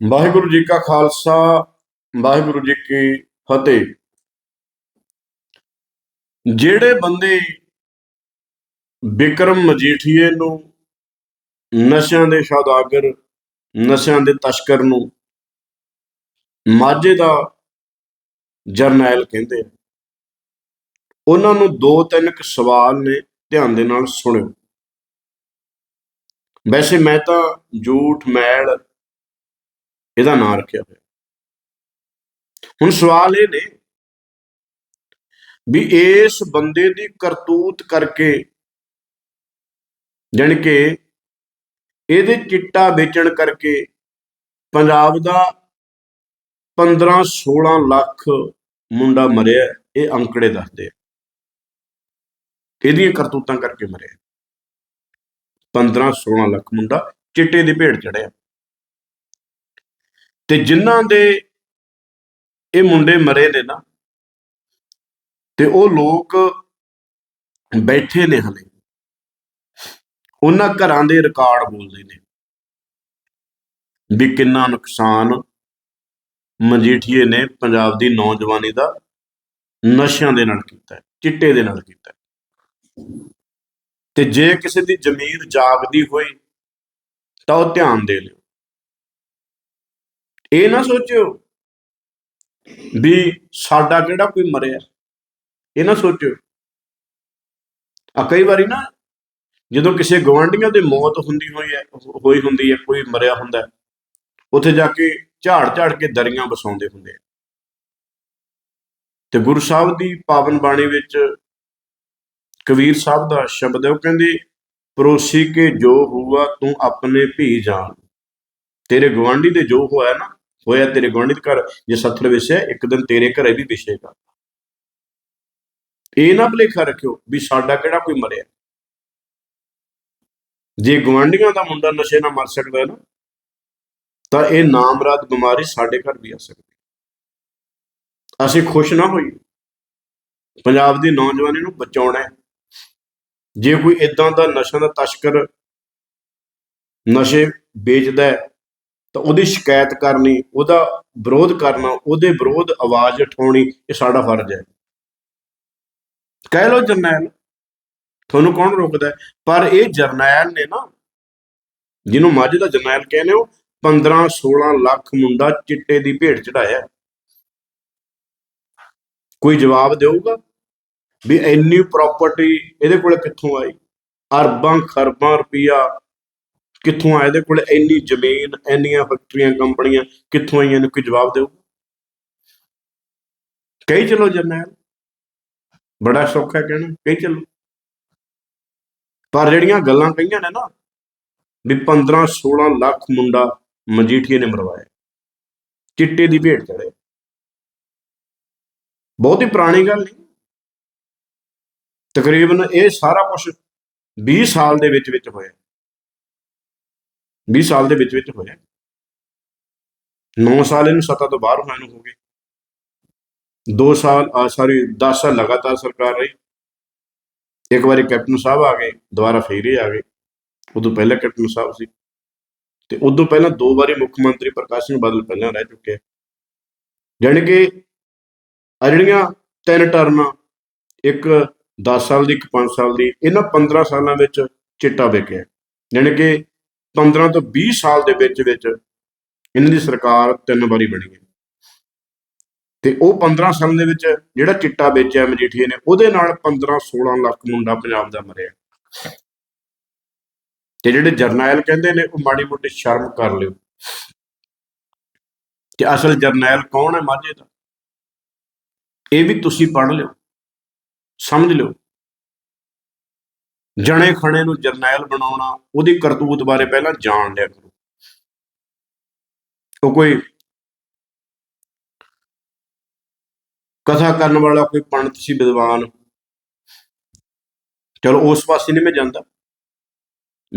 ਵਾਹਿਗੁਰੂ ਜੀ ਕਾ ਖਾਲਸਾ, ਵਾਹਿਗੁਰੂ ਜੀ ਕੀ ਫਤਿਹ। ਜਿਹੜੇ ਬੰਦੇ ਬਿਕਰਮ ਮਜੀਠੀਏ ਨੂੰ, ਨਸ਼ਿਆਂ ਦੇ ਸੌਦਾਗਰ ਨਸ਼ਿਆਂ ਦੇ ਤਸਕਰ ਨੂੰ ਮਾਝੇ ਦਾ ਜਰਨੈਲ ਕਹਿੰਦੇ ਆ, ਉਹਨਾਂ ਨੂੰ ਦੋ ਤਿੰਨ ਕੁ ਸਵਾਲ ਨੇ ਧਿਆਨ ਦੇ ਨਾਲ ਸੁਣਿਓ। ਵੈਸੇ ਮੈਂ ਤਾਂ ਝੂਠ ਮੈਲ ਇਹਦਾ ਨਾਂ ਰੱਖਿਆ ਹੋਇਆ। ਹੁਣ ਸਵਾਲ ਇਹ ਨੇ ਵੀ ਇਸ ਬੰਦੇ ਦੀ ਕਰਤੂਤ ਕਰਕੇ ਜਾਣੀ ਕਿ ਇਹਦੇ ਚਿੱਟਾ ਵੇਚਣ ਕਰਕੇ ਪੰਜਾਬ ਦਾ 15 16 ਲੱਖ ਮੁੰਡਾ ਮਰਿਆ ਇਹ ਅੰਕੜੇ ਦੱਸਦੇ ਆ ਇਹਦੀਆਂ ਕਰਤੂਤਾਂ ਕਰਕੇ ਮਰਿਆ 15 16 ਲੱਖ ਮੁੰਡਾ ਚਿੱਟੇ ਦੀ ਭੇੜ ਚੜਿਆ ਤੇ ਜਿਨ੍ਹਾਂ ਦੇ ਇਹ ਮੁੰਡੇ ਮਰੇ ਨੇ ਨਾ, ਤੇ ਉਹ ਲੋਕ ਬੈਠੇ ਨੇ ਹਲੇ। ਉਹਨਾਂ ਘਰਾਂ ਦੇ ਰਿਕਾਰਡ ਬੋਲਦੇ ਨੇ ਵੀ ਕਿੰਨਾ ਨੁਕਸਾਨ ਮਜੀਠੀਏ ਨੇ ਪੰਜਾਬ ਦੀ ਨੌਜਵਾਨੀ ਦਾ ਨਸ਼ਿਆਂ ਦੇ ਨਾਲ ਕੀਤਾ ਚਿੱਟੇ ਦੇ ਨਾਲ ਕੀਤਾ ਤੇ ਜੇ ਕਿਸੇ ਦੀ ਜ਼ਮੀਰ ਜਾਗਦੀ ਹੋਈ ਤਾਂ ਉਹ ਧਿਆਨ ਦੇ ਲਿਓ। ਇਹ ਨਾ ਸੋਚਿਓ ਵੀ ਸਾਡਾ ਕਿਹੜਾ ਕੋਈ ਮਰਿਆ। ਇਹ ਨਾ ਸੋਚਿਓ। ਆ ਕਈ ਵਾਰੀ ਨਾ ਜਦੋਂ ਕਿਸੇ ਗਵਾਂਢੀਆਂ ਦੇ ਮੌਤ ਹੁੰਦੀ ਹੋਈ ਹੈ ਹੋਈ ਹੁੰਦੀ ਹੈ, ਕੋਈ ਮਰਿਆ ਹੁੰਦਾ ਉੱਥੇ ਜਾ ਕੇ ਝਾੜ ਝਾੜ ਕੇ ਦਰੀਆਂ ਵਸਾਉਂਦੇ ਹੁੰਦੇ ਆ। ਤੇ ਗੁਰੂ ਸਾਹਿਬ ਦੀ ਪਾਵਨ ਬਾਣੀ ਵਿੱਚ ਕਬੀਰ ਸਾਹਿਬ ਦਾ ਸ਼ਬਦ ਹੈ, ਉਹ ਕਹਿੰਦੇ, ਪਰੋਸੀ ਕੇ ਜੋ ਹੁਆ, ਤੂੰ ਆਪਣੇ ਭੀ ਜਾਣ ਤੇਰੇ ਗਵਾਂਢੀ ਦੇ ਜੋ ਹੋਇਆ ਨਾ ਹੋਇਆ ਤੇਰੇ ਗੁਆਂਢੀ ਦੇ ਘਰ, ਜੇ ਸੱਥਰ ਵਿਸਿਆ ਇੱਕ ਦਿਨ ਤੇਰੇ ਘਰੇ ਵੀ ਵਿਸੇਗਾ ਇਹ ਨਾ ਭੁਲੇਖਾ ਰੱਖਿਓ ਵੀ ਸਾਡਾ ਕਿਹੜਾ ਕੋਈ ਮਰਿਆ। ਜੇ ਗੁਆਂਢੀਆਂ ਦਾ ਮੁੰਡਾ ਨਸ਼ੇ ਨਾਲ ਮਰ ਸਕਦਾ ਹੈ ਨਾ, ਤਾਂ ਇਹ ਨਾਮਰਾਦ ਬਿਮਾਰੀ ਸਾਡੇ ਘਰ ਵੀ ਆ ਸਕਦੀ। ਅਸੀਂ ਖੁਸ਼ ਨਾ ਹੋਈਏ। ਪੰਜਾਬ ਦੀ ਨੌਜਵਾਨੀ ਨੂੰ ਬਚਾਉਣਾ ਹੈ। ਜੇ ਕੋਈ ਇਦਾਂ ਦਾ ਨਸ਼ਾ ਦਾ ਤਸਕਰ, ਨਸ਼ੇ ਵੇਚਦਾ ਤਾਂ ਉਹਦੀ ਸ਼ਿਕਾਇਤ ਕਰਨੀ, ਉਹਦਾ ਵਿਰੋਧ ਕਰਨਾ, ਉਹਦੇ ਵਿਰੋਧ ਆਵਾਜ਼ ਉਠਾਉਣੀ, ਇਹ ਸਾਡਾ ਫਰਜ਼ ਹੈ। ਕਹਿ ਲਓ ਜਰਨੈਲ, ਤੁਹਾਨੂੰ ਕੌਣ ਰੋਕਦਾ ਪਰ ਇਹ ਜਰਨੈਲ ਨੇ ਨਾ, ਜਿਹਨੂੰ ਮਾਝੇ ਦਾ ਜਰਨੈਲ ਕਹਿੰਦੇ ਹੋ 15 16 ਲੱਖ ਮੁੰਡਾ ਚਿੱਟੇ ਦੀ ਭੇਟ ਚੜਾਇਆ ਕੋਈ ਜਵਾਬ ਦੇਊਗਾ? ਵੀ ਇੰਨੀ ਪ੍ਰਾਪਰਟੀ ਇਹਦੇ ਕੋਲ ਕਿੱਥੋਂ ਆਈ? ਅਰਬਾਂ, ਖਰਬਾਂ ਰੁਪਈਆ ਕਿੱਥੋਂ ਆਇਆ ਇਹਦੇ ਕੋਲ? ਇੰਨੀ ਜ਼ਮੀਨ, ਇੰਨੀਆਂ ਫੈਕਟਰੀਆਂ, ਕੰਪਨੀਆਂ ਕਿੱਥੋਂ ਆਈਆਂ? ਨੇ ਕੋਈ ਜਵਾਬ ਦਿਓ। ਕਹੀ ਚਲੋ ਜਰਨੈਲ। ਬੜਾ ਸੌਖਾ ਕਹਿਣਾ। ਕਹੀ ਚਲੋ। ਪਰ ਜਿਹੜੀਆਂ ਗੱਲਾਂ ਕਹੀਆਂ ਨੇ ਨਾ, ਵੀ 15 16 ਲੱਖ ਮੁੰਡਾ ਮਜੀਠੀਏ ਨੇ ਮਰਵਾਇਆ। ਚਿੱਟੇ ਦੀ ਭੇਟ ਚੜੇ ਬਹੁਤ ਹੀ ਪੁਰਾਣੀ ਗੱਲ ਨਹੀਂ ਤਕਰੀਬਨ ਇਹ ਸਾਰਾ ਕੁਝ 20 ਸਾਲ ਦੇ ਵਿੱਚ ਵਿੱਚ ਹੋਇਆ। 20 ਸਾਲ ਦੇ ਵਿੱਚ ਵਿੱਚ ਹੋਇਆ। 9 ਸਾਲ ਇਹਨੂੰ ਸੱਤਾ ਤੋਂ ਬਾਹਰ ਹੋਣ ਨੂੰ ਹੋ ਗਏ। 2 ਸਾਲ ਸਾਰੀ 10 ਸਾਲ ਲਗਾਤਾਰ ਸਰਕਾਰ ਰਹੀ। ਇੱਕ ਵਾਰੀ ਕੈਪਟਨ ਸਾਹਿਬ ਆ ਗਏ, ਦੁਬਾਰਾ ਫੇਰ ਹੀ ਆ ਗਏ। ਉਦੋਂ ਪਹਿਲਾਂ ਕੈਪਟਨ ਸਾਹਿਬ ਸੀ। ਤੇ ਉਦੋਂ ਪਹਿਲਾਂ ਦੋ ਵਾਰੀ ਮੁੱਖ ਮੰਤਰੀ ਪ੍ਰਕਾਸ਼ ਸਿੰਘ ਬਾਦਲ ਪਹਿਲਾਂ ਰਹਿ ਚੁੱਕੇ ਜਾਣੀ ਕਿ ਆ ਜਿਹੜੀਆਂ ਤਿੰਨ ਟਰਮਾਂ, ਇੱਕ 10 ਸਾਲ ਦੀ, ਇੱਕ 5 ਸਾਲ ਦੀ, ਇਹਨਾਂ 15 ਸਾਲਾਂ ਵਿੱਚ ਚਿੱਟਾ ਵਿਕਿਆ। ਜਾਣੀ ਕਿ 15 ਤੋਂ 20 ਸਾਲ ਦੇ ਵਿੱਚ ਵਿੱਚ ਇਹਨਾਂ ਦੀ ਸਰਕਾਰ ਤਿੰਨ ਵਾਰੀ ਬਣੀ ਹੈ ਤੇ ਉਹ 15 ਸਾਲ ਦੇ ਵਿੱਚ ਜਿਹੜਾ ਚਿੱਟਾ ਵੇਚਿਆ ਮਜੀਠੀਏ ਨੇ, ਉਹਦੇ ਨਾਲ 15 16 ਲੱਖ ਮੁੰਡਾ ਪੰਜਾਬ ਦਾ ਮਰਿਆ। ਤੇ ਜਿਹੜੇ ਜਰਨੈਲ ਕਹਿੰਦੇ ਨੇ, ਉਹ ਮਾੜੀ ਮੋਟੀ ਸ਼ਰਮ ਕਰ ਲਿਓ। ਕਿ ਅਸਲ ਜਰਨੈਲ ਕੌਣ ਹੈ ਮਾਝੇ ਦਾ? ਇਹ ਵੀ ਤੁਸੀਂ ਪੜ੍ਹ ਲਿਓ, ਸਮਝ ਲਿਓ। ਜਣੇ ਖਣੇ ਨੂੰ ਜਰਨੈਲ ਬਣਾਉਣਾ, ਉਹਦੀ ਕਰਤੂਤ ਬਾਰੇ ਪਹਿਲਾਂ ਜਾਣ ਲਿਆ ਕਰੋ। ਉਹ ਕੋਈ ਕਥਾ ਕਰਨ ਵਾਲਾ, ਕੋਈ ਪੰਡਤ ਸੀ, ਵਿਦਵਾਨ। ਚਲੋ ਉਸ ਪਾਸੇ ਨਹੀਂ ਮੈਂ ਜਾਂਦਾ।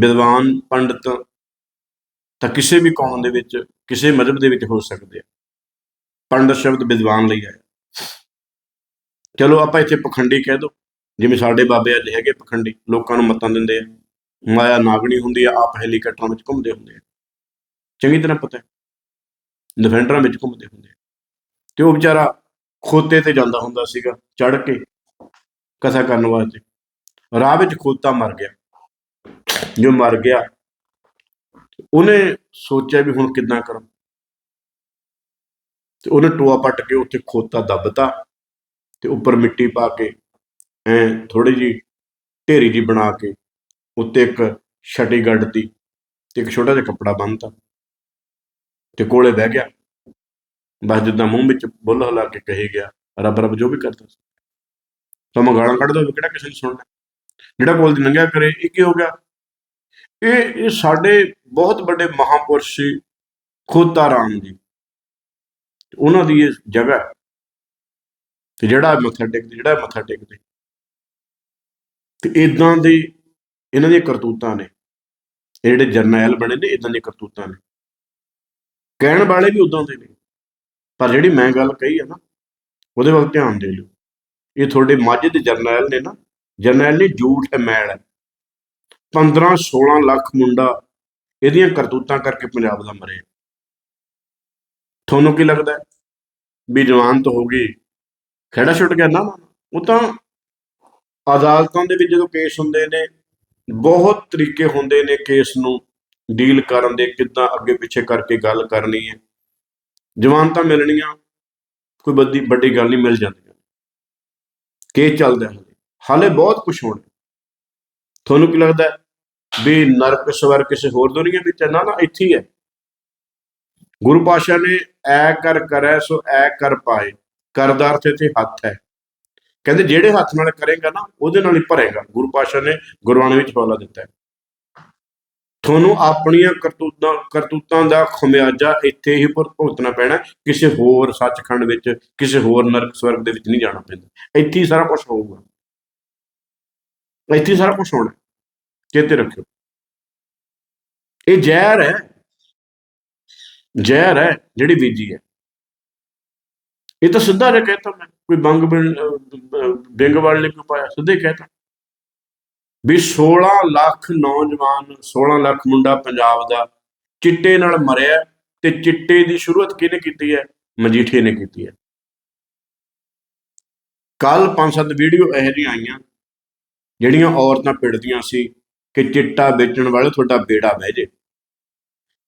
ਵਿਦਵਾਨ, ਪੰਡਤ ਤਾਂ ਕਿਸੇ ਵੀ ਕੌਮ ਦੇ ਵਿੱਚ, ਕਿਸੇ ਮਜ਼ਹਬ ਦੇ ਵਿੱਚ ਹੋ ਸਕਦੇ ਆ। ਪੰਡਤ ਸ਼ਬਦ ਵਿਦਵਾਨ ਲਈ ਆਇਆ। ਚਲੋ ਆਪਾਂ ਇੱਥੇ ਪਖੰਡੀ ਕਹਿ ਦੋ। ਜਿਵੇਂ ਸਾਡੇ ਬਾਬੇ ਅੱਜ ਹੈਗੇ ਪਖੰਡੀ, ਲੋਕਾਂ ਨੂੰ ਮਤਾਂ ਦਿੰਦੇ ਆ। ਮਾਇਆ ਨਾਗਣੀ ਹੁੰਦੀ ਆ ਆਪ ਹੈਲੀਕਾਪਟਰਾਂ ਵਿੱਚ ਘੁੰਮਦੇ ਹੁੰਦੇ ਆ। ਚੰਗੀ ਤਰ੍ਹਾਂ ਪਤਾ ਹੈ ਡਿਫੈਂਡਰਾਂ ਵਿੱਚ ਘੁੰਮਦੇ ਹੁੰਦੇ ਆ। ਤੇ ਉਹ ਵਿਚਾਰਾ ਖੋਤੇ ਤੇ ਜਾਂਦਾ ਹੁੰਦਾ ਸੀਗਾ ਚੜ ਕੇ ਕਥਾ ਕਰਨ ਵਾਸਤੇ। ਰਾਹ ਵਿੱਚ ਖੋਤਾ ਮਰ ਗਿਆ। ਜੋ ਮਰ ਗਿਆ, ਉਹਨੇ ਸੋਚਿਆ ਵੀ ਹੁਣ ਕਿੱਦਾਂ ਕਰਾਂ। ਤੇ ਉਹਨੇ ਟੋਆ ਪੱਟ ਕੇ ਉੱਥੇ ਖੋਤਾ ਦੱਬਤਾ ਤੇ ਉੱਪਰ ਮਿੱਟੀ ਪਾ ਕੇ ਐ ਥੋੜੀ ਜੀ ਢੇਰੀ ਜੀ ਬਣਾ ਕੇ ਉੱਤੇ ਇੱਕ ਛਟੀ ਗੱਡਤੀ ਤੇ ਇੱਕ ਛੋਟਾ ਜਿਹਾ ਕੱਪੜਾ ਬੰਨਤਾ ਤੇ ਕੋਲੇ ਬਹਿ ਗਿਆ। ਬਸ ਜਿੱਦਾਂ ਮੂੰਹ ਵਿੱਚ ਬੁੱਲ ਹਿਲਾ ਕੇ ਕਹੇ ਗਿਆ, ਰੱਬ ਰੱਬ ਜੋ ਵੀ ਕਰਦਾ ਸੀ। ਤਾਂ ਗਾਲਾਂ ਕੱਢਦਾ ਹੋਵੇ ਕਿਹੜਾ ਕਿਸੇ ਨੇ ਸੁਣਨਾ। ਜਿਹੜਾ ਕੋਲ ਦੀ ਲੰਘਿਆ ਕਰੇ, ਇਹ ਕੀ ਹੋ ਗਿਆ? ਇਹ ਇਹ ਸਾਡੇ ਬਹੁਤ ਵੱਡੇ ਮਹਾਪੁਰਸ਼ ਸੀ ਖੋਤਾ ਰਾਮ ਜੀ। ਉਹਨਾਂ ਦੀ ਇਹ ਜਗ੍ਹਾ ਹੈ। ਤੇ ਜਿਹੜਾ ਮੱਥਾ ਟੇਕਦੇ, ਜਿਹੜਾ ਮੱਥਾ ਟੇਕਦੇ ਤੇ ਇਦਾਂ ਦੀ ਇਹਨਾਂ ਦੀਆਂ ਕਰਤੂਤਾਂ ਨੇ। ਇਹ ਜਿਹੜੇ ਜਰਨੈਲ ਬਣੇ ਨੇ ਇਦਾਂ ਦੀਆਂ ਕਰਤੂਤਾਂ ਨੇ। ਕਹਿਣ ਵਾਲੇ ਵੀ ਉਦਾਂ ਦੇ ਨੇ। ਪਰ ਜਿਹੜੀ ਮੈਂ ਗੱਲ ਕਹੀ ਹੈ ਨਾ, ਉਹਦੇ ਵੱਲ ਧਿਆਨ ਦੇ ਲਿਓ। ਇਹ ਤੁਹਾਡੇ ਮਾਝੇ ਦੇ ਜਰਨੈਲ ਨੇ ਨਾ, ਜਰਨੈਲ ਨੇ ਝੂਠ ਹੈ ਮੈਲ। ਹੈ 15 16 ਲੱਖ ਮੁੰਡਾ ਇਹਦੀਆਂ ਕਰਤੂਤਾਂ ਕਰਕੇ ਪੰਜਾਬ ਦਾ ਮਰੇ ਤੁਹਾਨੂੰ ਕੀ ਲੱਗਦਾ ਵੀ ਜਵਾਨ ਤਾਂ ਹੋ ਗਈ। ਖੜਾ ਛੁੱਟ ਗਿਆ ਨਾ। ਉਹ ਤਾਂ ਅਦਾਲਤਾਂ ਦੇ ਵਿੱਚ ਜਦੋਂ ਕੇਸ ਹੁੰਦੇ ਨੇ, ਬਹੁਤ ਤਰੀਕੇ ਹੁੰਦੇ ਨੇ ਕੇਸ ਨੂੰ ਡੀਲ ਕਰਨ ਦੇ, ਕਿੱਦਾਂ ਅੱਗੇ ਪਿੱਛੇ ਕਰਕੇ ਗੱਲ ਕਰਨੀ ਹੈ। ਜਵਾਨਤਾਂ ਮਿਲਣੀਆਂ, ਕੋਈ ਵੱਡੀ ਵੱਡੀ ਗੱਲ ਨਹੀਂ, ਮਿਲ ਜਾਂਦੀ ਕੇਸ ਚੱਲਦਾ ਹੈ। ਹਾਲੇ ਬਹੁਤ ਕੁਝ ਹੋਣਾ। ਤੁਹਾਨੂੰ ਕੀ ਲੱਗਦਾ ਵੀ ਨਰਕ ਸਵਰ ਕਿਸੇ ਹੋਰ ਦੁਨੀਆ ਵਿੱਚ ਹੈ? ਨਾ ਨਾ, ਇੱਥੇ ਹੀ ਹੈ। ਗੁਰੂ ਪਾਸ਼ਾ ਨੇ ਐ ਕਰ, ਕਰੈ, ਸੋ ਐ ਕਰ ਪਾਏ। ਕਰਦਾ ਅਰਥ ਇੱਥੇ ਹੱਥ ਹੈ। ਕਹਿੰਦੇ ਜਿਹੜੇ ਹੱਥ ਨਾਲ ਕਰੇਗਾ ਨਾ, ਉਹਦੇ ਨਾਲ ਹੀ ਭਰੇਗਾ। ਗੁਰੂ ਪਾਸ਼ਾ ਨੇ ਗੁਰਬਾਣੀ ਵਿੱਚ ਫੌਲਾ ਦਿੱਤਾ ਹੈ। ਤੁਹਾਨੂੰ ਆਪਣੀਆਂ ਕਰਤੂਤਾਂ ਕਰਤੂਤਾਂ ਦਾ ਖਮਿਆਜਾ ਇੱਥੇ ਹੀ ਭੁ- ਭੁਗਤਣਾ ਪੈਣਾ ਕਿਸੇ ਹੋਰ ਸੱਚਖੰਡ ਵਿੱਚ, ਕਿਸੇ ਹੋਰ ਨਰਕ ਸਵਰਗ ਦੇ ਵਿੱਚ ਨਹੀਂ ਜਾਣਾ ਪੈਂਦਾ। ਇੱਥੇ ਹੀ ਸਾਰਾ ਕੁਝ ਹੋਊਗਾ। ਇੱਥੇ ਸਾਰਾ ਕੁਝ ਹੋਣਾ ਚੇਤੇ ਰੱਖਿਓ। ਇਹ ਜ਼ਹਿਰ ਹੈ। ਜ਼ਹਿਰ ਹੈ ਜਿਹੜੀ ਬੀਜੀ ਹੈ। ਇਹ ਤਾਂ ਸਿੱਧਾ ਜਿਹਾ ਕਹਿਤਾ ਮੈਂ, ਕੋਈ ਬੰਗ ਬਿੰ- ਬਿੰਗ ਵਾਲੇ ਨੇ ਕਿਉਂ ਪਾਇਆ, ਸਿੱਧੇ ਕਹਿਤਾ। ਵੀ 16 ਲੱਖ ਨੌਜਵਾਨ 16 ਲੱਖ ਮੁੰਡਾ ਪੰਜਾਬ ਦਾ ਚਿੱਟੇ ਨਾਲ ਮਰਿਆ ਤੇ ਚਿੱਟੇ ਦੀ ਸ਼ੁਰੂਆਤ ਕਿਹਨੇ ਕੀਤੀ ਹੈ? ਮਜੀਠੀਏ ਨੇ ਕੀਤੀ ਹੈ। ਕੱਲ ਪੰਜ ਸੱਤ ਵੀਡੀਓ ਇਹੋ ਜਿਹੀਆਂ ਆਈਆਂ, ਜਿਹੜੀਆਂ ਔਰਤਾਂ ਪਿੜਦੀਆਂ ਸੀ ਕਿ ਚਿੱਟਾ ਵੇਚਣ ਵਾਲੇ ਤੁਹਾਡਾ ਬੇੜਾ ਬਹਿ ਜੇ।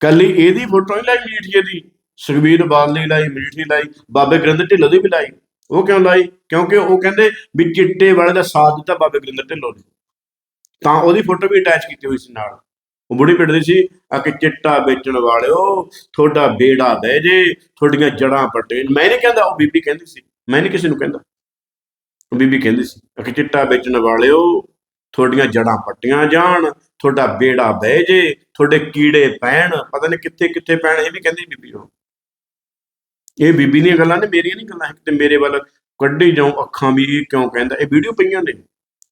ਕੱਲੀ ਇਹਦੀ ਫੋਟੋ ਨਹੀਂ ਲਾਈ ਮਜੀਠੀਏ ਦੀ? ਸੁਖਬੀਰ ਬਾਦਲੀ ਲਾਈ ਮਜੀਠੀ ਲਾਈ, ਬਾਬੇ ਗ੍ਰਿੰਦਰ ਢਿੱਲੋਂ ਦੀ ਵੀ ਲਾਈ। ਉਹ ਕਿਉਂ ਲਾਈ? ਕਿਉਂਕਿ ਉਹ ਕਹਿੰਦੇ ਵੀ ਚਿੱਟੇ ਵਾਲੇ ਦਾ ਸਾਥ ਦਿੱਤਾ ਬਾਬੇ ਗ੍ਰਿੰਦਰ ਢਿੱਲੋਂ ਨੇ। ਤਾਂ ਉਹਦੀ ਫੋਟੋ ਵੀ ਅਟੈਚ ਕੀਤੀ ਹੋਈ ਸੀ ਨਾਲ। ਉਹ ਬੁੜੀ ਪਿੱਟਦੀ ਸੀ, ਆ ਕਿ ਚਿੱਟਾ ਵੇਚਣ ਵਾਲਿਓ, ਤੁਹਾਡਾ ਬੇੜਾ ਬਹਿ ਜੇ, ਤੁਹਾਡੀਆਂ ਜੜਾਂ ਪੱਟੇ ਮੈਂ ਨਹੀਂ ਕਹਿੰਦਾ, ਉਹ ਬੀਬੀ ਕਹਿੰਦੀ ਸੀ। ਮੈਂ ਨਹੀਂ ਕਿਸੇ ਨੂੰ ਕਹਿੰਦਾ। ਉਹ ਬੀਬੀ ਕਹਿੰਦੀ ਸੀ, ਆ ਕਿ ਚਿੱਟਾ ਵੇਚਣ ਵਾਲਿਓ, ਤੁਹਾਡੀਆਂ ਜੜਾਂ ਪੱਟੀਆਂ ਜਾਣ, ਤੁਹਾਡਾ ਬੇੜਾ ਬਹਿ ਜੇ, ਤੁਹਾਡੇ ਕੀੜੇ ਪੈਣ। ਪਤਾ ਨਹੀਂ ਕਿੱਥੇ ਕਿੱਥੇ ਪੈਣ, ਇਹ ਵੀ ਕਹਿੰਦੀ ਬੀਬੀ ਉਹ। ਇਹ ਬੀਬੀ ਦੀਆਂ ਗੱਲਾਂ ਨੇ, ਮੇਰੀਆਂ ਨਹੀਂ ਗੱਲਾਂ, ਤੇ ਮੇਰੇ ਵੱਲ ਕੱਢੀ ਜਾਉ ਅੱਖਾਂ ਵੀ, ਇਹ ਕਿਉਂ ਕਹਿੰਦਾ? ਇਹ ਵੀਡੀਓ ਪਈਆਂ ਨੇ,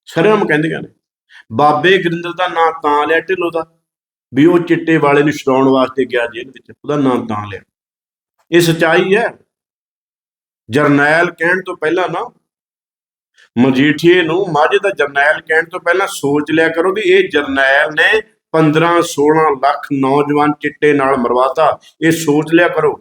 ਸ਼ਰਮ ਕਹਿੰਦੀਆਂ ਨੇ। ਬਾਬੇ ਗੁਰਿੰਦਰ ਦਾ ਨਾਂ ਤਾਂ ਲਿਆ ਢਿੱਲੋਂ ਦਾ, ਵੀ ਉਹ ਚਿੱਟੇ ਵਾਲੇ ਨੂੰ ਛਡਾਉਣ ਵਾਸਤੇ ਗਿਆ ਜੇਲ੍ਹ ਵਿੱਚ, ਉਹਦਾ ਨਾਂ ਤਾਂ ਲਿਆ। ਇਹ ਸਚਾਈ ਹੈ। ਜਰਨੈਲ ਕਹਿਣ ਤੋਂ ਪਹਿਲਾਂ ਨਾ, ਮਜੀਠੀਏ ਨੂੰ ਮਾਝੇ ਦਾ ਜਰਨੈਲ ਕਹਿਣ ਤੋਂ ਪਹਿਲਾਂ ਸੋਚ ਲਿਆ ਕਰੋ ਵੀ ਇਹ ਜਰਨੈਲ ਨੇ 15 16 ਲੱਖ ਨੌਜਵਾਨ ਚਿੱਟੇ ਨਾਲ ਮਰਵਾਤਾ। ਇਹ ਸੋਚ ਲਿਆ ਕਰੋ।